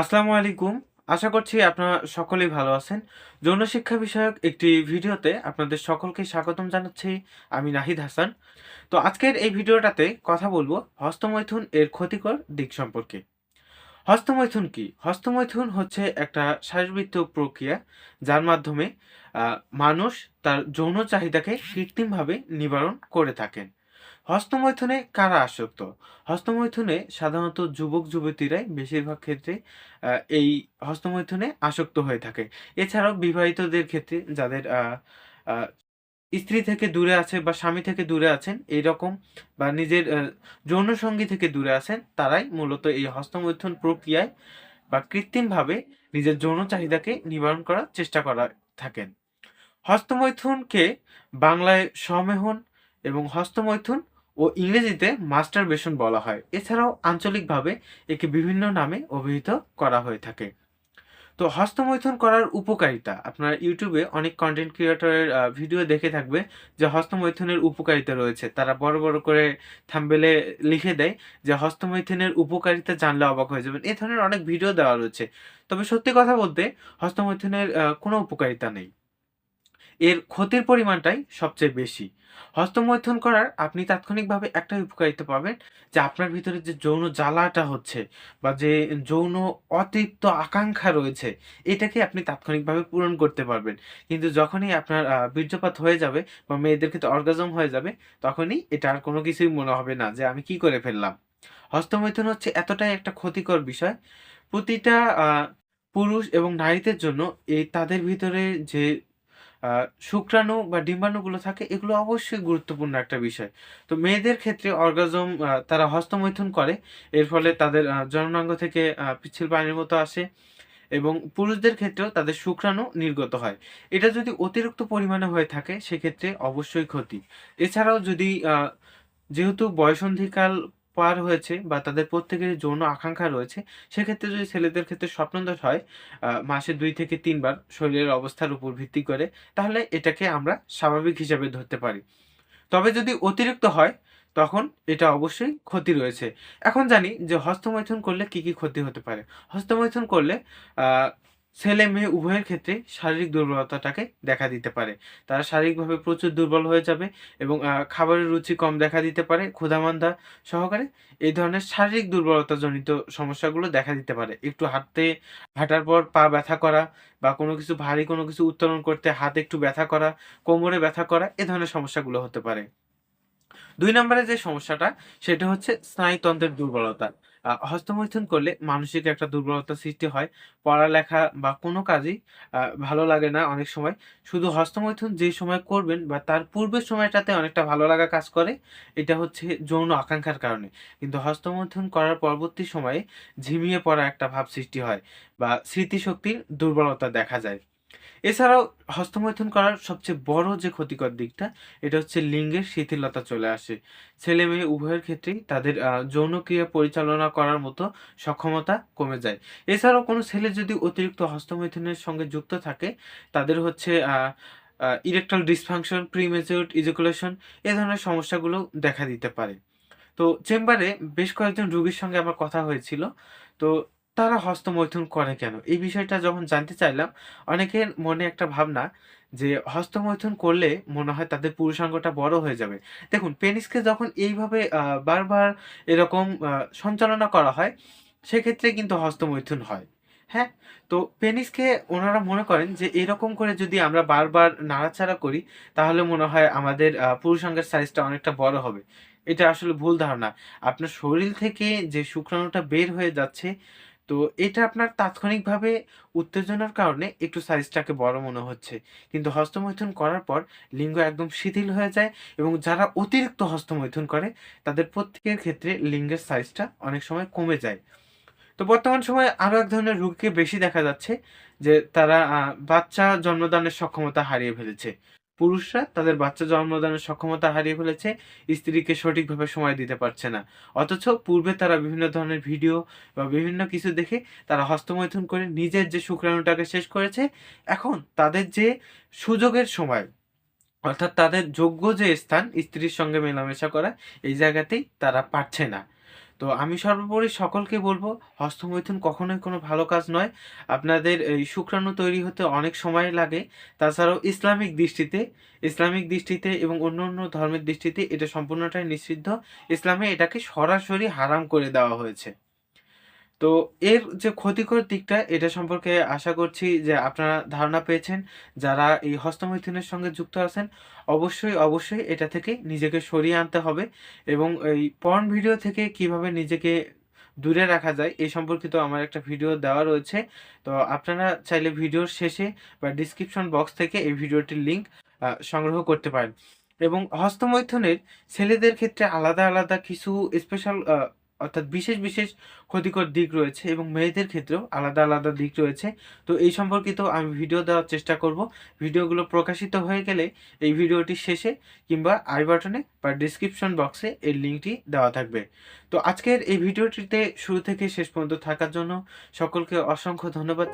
আসসালামু আলাইকুম। আশা করছি আপনারা সকলেই ভালো আছেন। যৌন শিক্ষা বিষয়ক একটি ভিডিওতে আপনাদের সকলকে স্বাগতম জানাচ্ছি। আমি নাহিদ হাসান। তো আজকের এই ভিডিওটাতে কথা বলব হস্তমৈথুন এর ক্ষতিকর দিক সম্পর্কে। হস্তমৈথুন কি? হস্তমৈথুন হচ্ছে একটা শারীরবৃত্তীয় প্রক্রিয়া যার মাধ্যমে মানুষ তার যৌন চাহিদাকে কৃত্রিমভাবে নিবারণ করে থাকেন। হস্তমৈথুনে কারা আসক্ত? হস্তমৈথুনে সাধারণত যুবক যুবতীরাই বেশিরভাগ ক্ষেত্রে এই হস্তমৈথুনে আসক্ত হয়ে থাকে। এছাড়াও বিবাহিতদের ক্ষেত্রে যাদের স্ত্রী থেকে দূরে আছে বা স্বামী থেকে দূরে আছেন এইরকম বা নিজের আহ, যৌনসঙ্গী থেকে দূরে আছেন তারাই মূলত এই হস্তমৈথুন প্রক্রিয়ায় বা কৃত্রিমভাবে নিজের যৌন চাহিদাকে নিবারণ করার চেষ্টা করা থাকেন। হস্তমৈথুনকে বাংলায় সমেহন এবং হস্তমৈথুন ও ইংরেজিতে মাস্টার বেসন বলা হয়। এছাড়াও আঞ্চলিকভাবে একে বিভিন্ন নামে অভিহিত করা হয়ে থাকে। তো হস্তমৈথুন করার উপকারিতা, আপনারা ইউটিউবে অনেক কন্টেন্ট ক্রিয়েটরের ভিডিও দেখে থাকবে যে হস্তমৈথুনের উপকারিতা রয়েছে। তারা বড় বড় করে থাম্বেলে লিখে দেয় যে হস্তমৈথুনের উপকারিতা জানলে অবাক হয়ে যাবেন। এ ধরনের অনেক ভিডিও দেওয়া রয়েছে। তবে সত্যি কথা বলতে হস্তমৈথুনের কোনো উপকারিতা নেই। এর ক্ষতির পরিমাণটাই সবচেয়ে বেশি। হস্তমৈথুন করার আপনি তাৎক্ষণিকভাবে একটাই উপকারিতা পাবেন যে আপনার ভিতরে যে যৌন জ্বালাটা হচ্ছে বা যে যৌন অতৃপ্ত আকাঙ্ক্ষা রয়েছে, এটাকে আপনি তাৎক্ষণিকভাবে পূরণ করতে পারবেন। কিন্তু যখনই আপনার বীর্যপাত হয়ে যাবে বা মেয়েদের ক্ষেত্রে অর্গাজম হয়ে যাবে, তখনই এটা আর কোনো কিছুই মনে হবে না যে আমি কি করে ফেললাম। হস্তমৈথুন হচ্ছে এতটাই একটা ক্ষতিকর বিষয়। প্রতিটা পুরুষ এবং নারীদের জন্য এই তাদের ভিতরে যে শুক্রাণু বা ডিম্বাণুগুলো থাকে, এগুলো অবশ্যই গুরুত্বপূর্ণ একটা বিষয়। তো মেয়েদের ক্ষেত্রে অর্গাজম তারা হস্তমৈথুন করে, এর ফলে তাদের জননাঙ্গ থেকে পিচ্ছিল পানির মতো আসে এবং পুরুষদের ক্ষেত্রেও তাদের শুক্রাণু নির্গত হয়। এটা যদি অতিরিক্ত পরিমাণে হয়ে থাকে, সেক্ষেত্রে অবশ্যই ক্ষতি। এছাড়াও যদি যেহেতু বয়সন্ধিকাল পার হয়েছে বা তাদের প্রত্যেকের যৌন আকাঙ্ক্ষা রয়েছে, সেক্ষেত্রে যদি ছেলেদের ক্ষেত্রে স্বপ্নদোষ হয় মাসে দুই থেকে তিনবার শরীরের অবস্থার উপর ভিত্তি করে, তাহলে এটাকে আমরা স্বাভাবিক হিসাবে ধরতে পারি। তবে যদি অতিরিক্ত হয়, তখন এটা অবশ্যই ক্ষতি রয়েছে। এখন জানি যে হস্তমৈথুন করলে কি কি ক্ষতি হতে পারে। হস্তমৈথুন করলে ছেলে মেয়ে উভয়ের ক্ষেত্রে শারীরিক দুর্বলতাটাকে দেখা দিতে পারে। তারা শারীরিকভাবে প্রচুর দুর্বল হয়ে যাবে এবং খাবারের রুচি কম দেখা দিতে পারে, ক্ষুধামান্দা সহকারে এই ধরনের শারীরিক দুর্বলতাজনিত সমস্যাগুলো দেখা দিতে পারে। একটু হাঁটতে, হাঁটার পর পা ব্যথা করা বা কোনো কিছু ভারী কোনো কিছু উত্তোলন করতে হাতে একটু ব্যথা করা, কোমরে ব্যথা করা, এ ধরনের সমস্যাগুলো হতে পারে। দুই নম্বরে যে সমস্যাটা, সেটা হচ্ছে স্নায়ুতন্ত্রের দুর্বলতা। হস্তমৈথুন করলে মানসিক একটা দুর্বলতা সৃষ্টি হয়। পড়ালেখা বা কোনো কাজই ভালো লাগে না অনেক সময়। শুধু হস্তমৈথুন যে সময় করবেন বা তার পূর্বের সময়টাতে অনেকটা ভালো লাগা কাজ করে, এটা হচ্ছে যৌন আকাঙ্ক্ষার কারণে। কিন্তু হস্তমৈথুন করার পরবর্তী সময়ে ঝিমিয়ে পড়া একটা ভাব সৃষ্টি হয় বা স্মৃতিশক্তির দুর্বলতা দেখা যায়। এছাড়াও হস্তমৈথুন করার সবচেয়ে বড় যে ক্ষতিকর দিকটা এটা হচ্ছে লিঙ্গের শিথিলতা চলে আসে। ছেলে মেয়ে উভয়ের ক্ষেত্রেই তাদের আহ, যৌনক্রিয়া পরিচালনা করার মতো সক্ষমতা কমে যায়। এছাড়াও কোনো ছেলে যদি অতিরিক্ত হস্তমৈথুনের সঙ্গে যুক্ত থাকে তাদের হচ্ছে ইরেকটাল ডিসফাংশন প্রিমেচিউরড ইজুকুলেশন এ ধরনের সমস্যাগুলো দেখা দিতে পারে। তো চেম্বারে বেশ কয়েকজন রুগীর সঙ্গে আমার কথা হয়েছিল। তো তারা হস্তমৈথুন করে কেন? এই বিষয়টা যখন জানতে চাইলাম, অনেকের মনে একটা ভাবনা যে হস্তমৈথুন করলে মনে হয় তাদের পুরুষাঙ্গটা বড় হয়ে যাবে। দেখুন, পেনিসকে যখন এইভাবে বারবার এরকম সঞ্চালনা করা হয়, সেক্ষেত্রে কিন্তু হস্তমৈথুন হয়। হ্যাঁ? তো পেনিসকে ওনারা মনে করেন যে এরকম করে যদি আমরা বারবার নাড়াচাড়া করি, তাহলে মনে হয় আমাদের পুরুষাঙ্গের সাইজটা অনেকটা বড় হবে। এটা আসলে ভুল ধারণা। আপনার শরীর থেকে যে শুক্রাণুটা বের হয়ে যাচ্ছে তো এটা আপনার তাৎক্ষণিকভাবে উত্তেজনার কারণে একটু সাইজটাকে বড় মনে হচ্ছে। কিন্তু হস্তমৈথুন করার পর লিঙ্গ একদম শিথিল হয়ে যায় এবং যারা অতিরিক্ত হস্তমৈথুন করে, তাদের প্রত্যেকের ক্ষেত্রে লিঙ্গের সাইজটা অনেক সময় কমে যায়। তো বর্তমান সময়ে আরও এক ধরনের রোগীকে বেশি দেখা যাচ্ছে যে তারা বাচ্চা জন্মদানের সক্ষমতা হারিয়ে ফেলেছে। পুরুষরা তাদের বাচ্চা জন্মদানের সক্ষমতা হারিয়ে ফেলেছে, স্ত্রীকে সঠিকভাবে সময় দিতে পারছে না। অথচ পূর্বে তারা বিভিন্ন ধরনের ভিডিও বা বিভিন্ন কিছু দেখে তারা হস্তমৈথুন করে নিজের যে শুক্রাণুটাকে শেষ করেছে, এখন তাদের যে সুযোগের সময়, অর্থাৎ তাদের যোগ্য যে স্থান স্ত্রীর সঙ্গে মেলামেশা করা, এই জায়গাতেই তারা পারছে না। তো আমি সর্বোপরি সকলকে বলব, হস্তমৈথুন কখনোই কোনো ভালো কাজ নয়। আপনাদের এই শুক্রাণু তৈরি হতে অনেক সময় লাগে। তাছাড়াও ইসলামিক দৃষ্টিতে ইসলামিক দৃষ্টিতে এবং অন্য অন্য ধর্মের দৃষ্টিতে এটা সম্পূর্ণটাই নিষিদ্ধ। ইসলামে এটাকে সরাসরি হারাম করে দেওয়া হয়েছে। তো এর যে ক্ষতিকর দিকটা, এটা সম্পর্কে আশা করছি যে আপনারা ধারণা পেয়েছেন। যারা এই হস্তমৈথুনের সঙ্গে যুক্ত আছেন, অবশ্যই অবশ্যই এটা থেকে নিজেকে সরিয়ে আনতে হবে এবং এই পর্ন ভিডিও থেকে কীভাবে নিজেকে দূরে রাখা যায় এই সম্পর্কিত আমার একটা ভিডিও দেওয়া রয়েছে। তো আপনারা চাইলে ভিডিওর শেষে বা ডিসক্রিপশন বক্স থেকে এই ভিডিওটির লিঙ্ক সংগ্রহ করতে পারেন। এবং হস্তমৈথুনের ছেলেদের ক্ষেত্রে আলাদা আলাদা কিছু স্পেশাল অর্থাৎ বিশেষ বিশেষ ক্ষতিকর দিক রয়েছে এবং মেয়েদের ক্ষেত্রেও আলাদা আলাদা দিক রয়েছে। তো এই সম্পর্কিত আমি ভিডিও দেওয়ার চেষ্টা করব। ভিডিওগুলো প্রকাশিত হয়ে গেলে এই ভিডিওটির শেষে কিংবা আই বাটনে বা ডিসক্রিপশন বক্সে এর লিঙ্কটি দেওয়া থাকবে। তো আজকের এই ভিডিওটিতে শুরু থেকে শেষ পর্যন্ত থাকার জন্য সকলকে অসংখ্য ধন্যবাদ।